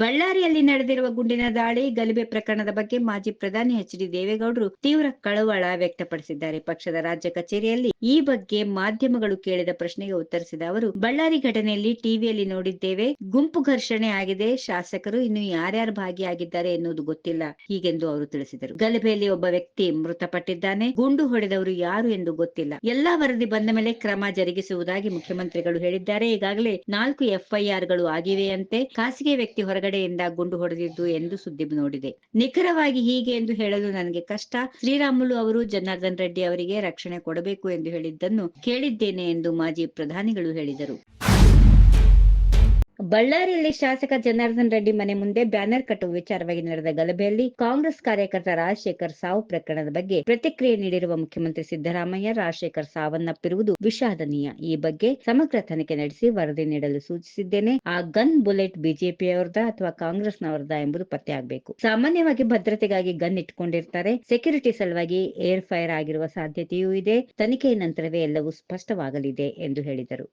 ಬಳ್ಳಾರಿಯಲ್ಲಿ ನಡೆದಿರುವ ಗುಂಡಿನ ದಾಳಿ ಗಲಭೆ ಪ್ರಕರಣದ ಬಗ್ಗೆ ಮಾಜಿ ಪ್ರಧಾನಿ ಎಚ್ ಡಿ ದೇವೇಗೌಡರು ತೀವ್ರ ಕಳವಳ ವ್ಯಕ್ತಪಡಿಸಿದ್ದಾರೆ. ಪಕ್ಷದ ರಾಜ್ಯ ಕಚೇರಿಯಲ್ಲಿ ಈ ಬಗ್ಗೆ ಮಾಧ್ಯಮಗಳು ಕೇಳಿದ ಪ್ರಶ್ನೆಗೆ ಉತ್ತರಿಸಿದ ಅವರು, ಬಳ್ಳಾರಿ ಘಟನೆಯಲ್ಲಿ ಟಿವಿಯಲ್ಲಿ ನೋಡಿದ್ದೇವೆ, ಗುಂಪು ಘರ್ಷಣೆ ಆಗಿದೆ, ಶಾಸಕರು ಇನ್ನು ಯಾರ್ಯಾರು ಭಾಗಿಯಾಗಿದ್ದಾರೆ ಎನ್ನುವುದು ಗೊತ್ತಿಲ್ಲ ಹೀಗೆಂದು ಅವರು ತಿಳಿಸಿದರು. ಗಲಭೆಯಲ್ಲಿ ಒಬ್ಬ ವ್ಯಕ್ತಿ ಮೃತಪಟ್ಟಿದ್ದಾನೆ, ಗುಂಡು ಹೊಡೆದವರು ಯಾರು ಎಂದು ಗೊತ್ತಿಲ್ಲ. ಎಲ್ಲಾ ವರದಿ ಬಂದ ಮೇಲೆ ಕ್ರಮ ಜರುಗಿಸುವುದಾಗಿ ಮುಖ್ಯಮಂತ್ರಿಗಳು ಹೇಳಿದ್ದಾರೆ. ಈಗಾಗಲೇ ನಾಲ್ಕು ಎಫ್ಐಆರ್ಗಳು ಆಗಿವೆಯಂತೆ. ಖಾಸಗಿ ವ್ಯಕ್ತಿ ಹೊರಗಡೆಯಿಂದ ಗುಂಡು ಹೊಡೆದಿದ್ದು ಎಂದು ಸುದ್ದಿ ನೋಡಿದೆ. ನಿಖರವಾಗಿ ಹೀಗೆ ಎಂದು ಹೇಳಲು ನನಗೆ ಕಷ್ಟ. ಶ್ರೀರಾಮುಲು ಅವರು ಜನಾರ್ದನ್ ರೆಡ್ಡಿ ಅವರಿಗೆ ರಕ್ಷಣೆ ಕೊಡಬೇಕು ಎಂದು ಹೇಳಿದ್ದನ್ನು ಕೇಳಿದ್ದೇನೆ ಎಂದು ಮಾಜಿ ಪ್ರಧಾನಿಗಳು ಹೇಳಿದರು. ಬಳ್ಳಾರಿಯಲ್ಲಿ ಶಾಸಕ ಜನಾರ್ದನ್ ರೆಡ್ಡಿ ಮನೆ ಮುಂದೆ ಬ್ಯಾನರ್ ಕಟ್ಟುವ ವಿಚಾರವಾಗಿ ನಡೆದ ಗಲಭೆಯಲ್ಲಿ ಕಾಂಗ್ರೆಸ್ ಕಾರ್ಯಕರ್ತ ರಾಜಶೇಖರ್ ಸಾವು ಪ್ರಕರಣದ ಬಗ್ಗೆ ಪ್ರತಿಕ್ರಿಯೆ ನೀಡಿರುವ ಮುಖ್ಯಮಂತ್ರಿ ಸಿದ್ದರಾಮಯ್ಯ, ರಾಜಶೇಖರ್ ಸಾವನ್ನಪ್ಪಿರುವುದು ವಿಷಾದನೀಯ. ಈ ಬಗ್ಗೆ ಸಮಗ್ರ ತನಿಖೆ ನಡೆಸಿ ವರದಿ ನೀಡಲು ಸೂಚಿಸಿದ್ದೇನೆ. ಆ ಗನ್ ಬುಲೆಟ್ ಬಿಜೆಪಿಯವರದ ಅಥವಾ ಕಾಂಗ್ರೆಸ್ನವರದ ಎಂಬುದು ಪತ್ತೆಯಾಗಬೇಕು ಸಾಮಾನ್ಯವಾಗಿ ಭದ್ರತೆಗಾಗಿ ಗನ್ ಇಟ್ಟುಕೊಂಡಿರ್ತಾರೆ ಸೆಕ್ಯೂರಿಟಿ ಸಲುವಾಗಿ ಏರ್ ಫೈರ್ ಆಗಿರುವ ಸಾಧ್ಯತೆಯೂ ಇದೆ. ತನಿಖೆಯ ನಂತರವೇ ಎಲ್ಲವೂ ಸ್ಪಷ್ಟವಾಗಲಿದೆ ಎಂದು ಹೇಳಿದರು.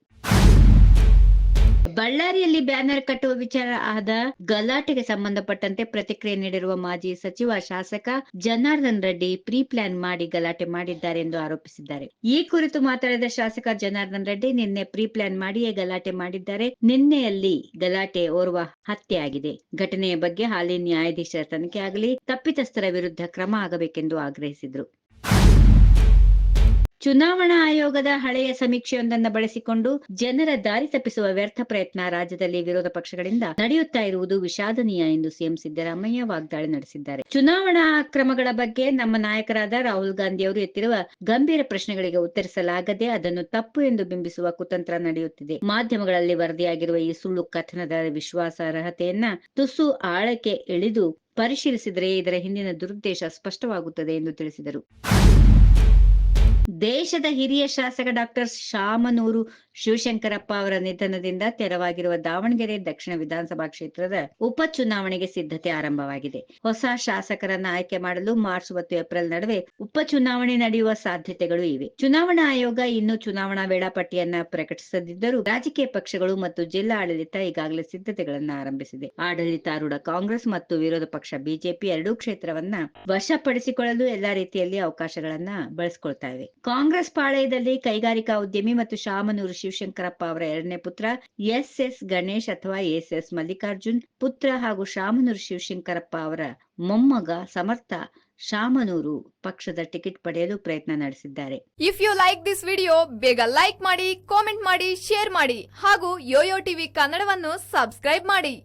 ಬಳ್ಳಾರಿಯಲ್ಲಿ ಬ್ಯಾನರ್ ಕಟ್ಟುವ ವಿಚಾರ ಆದ ಗಲಾಟೆಗೆ ಸಂಬಂಧಪಟ್ಟಂತೆ ಪ್ರತಿಕ್ರಿಯೆ ನೀಡಿರುವ ಮಾಜಿ ಸಚಿವ, ಶಾಸಕ ಜನಾರ್ದನ್ ರೆಡ್ಡಿ ಪ್ರೀ ಪ್ಲಾನ್ ಮಾಡಿ ಗಲಾಟೆ ಮಾಡಿದ್ದಾರೆ ಎಂದು ಆರೋಪಿಸಿದ್ದಾರೆ. ಈ ಕುರಿತು ಮಾತನಾಡಿದ ಶಾಸಕ ಜನಾರ್ದನ್ ರೆಡ್ಡಿ, ನಿನ್ನೆ ಪ್ರೀ ಪ್ಲಾನ್ ಮಾಡಿಯೇ ಗಲಾಟೆ ಮಾಡಿದ್ದಾರೆ. ನಿನ್ನೆಯಲ್ಲಿ ಗಲಾಟೆ ಓರ್ವ ಹತ್ಯೆ ಆಗಿದೆ ಘಟನೆಯ ಬಗ್ಗೆ ಹಾಲಿ ನ್ಯಾಯಾಧೀಶರ ತನಿಖೆ ಆಗಲಿ, ತಪ್ಪಿತಸ್ಥರ ವಿರುದ್ಧ ಕ್ರಮ ಆಗಬೇಕೆಂದು ಆಗ್ರಹಿಸಿದರು. ಚುನಾವಣಾ ಆಯೋಗದ ಹಳೆಯ ಸಮೀಕ್ಷೆಯೊಂದನ್ನು ಬಳಸಿಕೊಂಡು ಜನರ ದಾರಿ ತಪ್ಪಿಸುವ ವ್ಯರ್ಥ ಪ್ರಯತ್ನ ರಾಜ್ಯದಲ್ಲಿ ವಿರೋಧ ಪಕ್ಷಗಳಿಂದ ನಡೆಯುತ್ತಾ ಇರುವುದು ವಿಷಾದನೀಯ ಎಂದು ಸಿಎಂ ಸಿದ್ದರಾಮಯ್ಯ ವಾಗ್ದಾಳಿ ನಡೆಸಿದ್ದಾರೆ. ಚುನಾವಣಾ ಅಕ್ರಮಗಳ ಬಗ್ಗೆ ನಮ್ಮ ನಾಯಕರಾದ ರಾಹುಲ್ ಗಾಂಧಿ ಅವರು ಎತ್ತಿರುವ ಗಂಭೀರ ಪ್ರಶ್ನೆಗಳಿಗೆ ಉತ್ತರಿಸಲಾಗದೆ ಅದನ್ನು ತಪ್ಪು ಎಂದು ಬಿಂಬಿಸುವ ಕುತಂತ್ರ ನಡೆಯುತ್ತಿದೆ. ಮಾಧ್ಯಮಗಳಲ್ಲಿ ವರದಿಯಾಗಿರುವ ಈ ಸುಳ್ಳು ಕಥನದ ವಿಶ್ವಾಸಾರ್ಹತೆಯನ್ನ ತುಸು ಆಳಕ್ಕೆ ಇಳಿದು ಪರಿಶೀಲಿಸಿದರೆ ಇದರ ಹಿಂದಿನ ದುರುದ್ದೇಶ ಸ್ಪಷ್ಟವಾಗುತ್ತದೆ ಎಂದು ತಿಳಿಸಿದರು. ದೇಶದ ಹಿರಿಯ ಶಾಸಕ ಡಾಕ್ಟರ್ ಶಾಮನೂರು ಶಿವಶಂಕರಪ್ಪ ಅವರ ನಿಧನದಿಂದ ತೆರವಾಗಿರುವ ದಾವಣಗೆರೆ ದಕ್ಷಿಣ ವಿಧಾನಸಭಾ ಕ್ಷೇತ್ರದ ಉಪಚುನಾವಣೆಗೆ ಸಿದ್ಧತೆ ಆರಂಭವಾಗಿದೆ. ಹೊಸ ಶಾಸಕರನ್ನ ಆಯ್ಕೆ ಮಾಡಲು ಮಾರ್ಚ್ ಮತ್ತು ಏಪ್ರಿಲ್ ನಡುವೆ ಉಪಚುನಾವಣೆ ನಡೆಯುವ ಸಾಧ್ಯತೆಗಳು ಇವೆ. ಚುನಾವಣಾ ಆಯೋಗ ಇನ್ನೂ ಚುನಾವಣಾ ವೇಳಾಪಟ್ಟಿಯನ್ನ ಪ್ರಕಟಿಸದಿದ್ದರೂ ರಾಜಕೀಯ ಪಕ್ಷಗಳು ಮತ್ತು ಜಿಲ್ಲಾ ಆಡಳಿತ ಈಗಾಗಲೇ ಸಿದ್ಧತೆಗಳನ್ನ ಆರಂಭಿಸಿದೆ. ಆಡಳಿತಾರೂಢ ಕಾಂಗ್ರೆಸ್ ಮತ್ತು ವಿರೋಧ ಪಕ್ಷ ಬಿಜೆಪಿ ಎರಡೂ ಕ್ಷೇತ್ರವನ್ನ ವಶಪಡಿಸಿಕೊಳ್ಳಲು ಎಲ್ಲಾ ರೀತಿಯಲ್ಲಿ ಅವಕಾಶಗಳನ್ನ ಬಳಸಿಕೊಳ್ತಾ ಇವೆ. ಕಾಂಗ್ರೆಸ್ ಪಾಳಯದಲ್ಲಿ ಕೈಗಾರಿಕಾ ಉದ್ಯಮಿ ಮತ್ತು ಶಾಮನೂರು ಶಿವಶಂಕರಪ್ಪ ಅವರ ಎರಡನೇ ಪುತ್ರ ಎಸ್ ಎಸ್ ಗಣೇಶ್ ಅಥವಾ ಎಸ್ ಎಸ್ ಮಲ್ಲಿಕಾರ್ಜುನ್, ಪುತ್ರ ಹಾಗೂ ಶಾಮನೂರು ಶಿವಶಂಕರಪ್ಪ ಅವರ ಮೊಮ್ಮಗ ಸಮರ್ಥ ಶಾಮನೂರು ಪಕ್ಷದ ಟಿಕೆಟ್ ಪಡೆಯಲು ಪ್ರಯತ್ನ ನಡೆಸಿದ್ದಾರೆ. If you like this video ಬೇಗ ಲೈಕ್ ಮಾಡಿ ಕಾಮೆಂಟ್ ಮಾಡಿ ಶೇರ್ ಮಾಡಿ ಹಾಗೂ ಯೋಯೋ ಟಿವಿ ಕನ್ನಡವನ್ನು ಸಬ್ಸ್ಕ್ರೈಬ್ ಮಾಡಿ.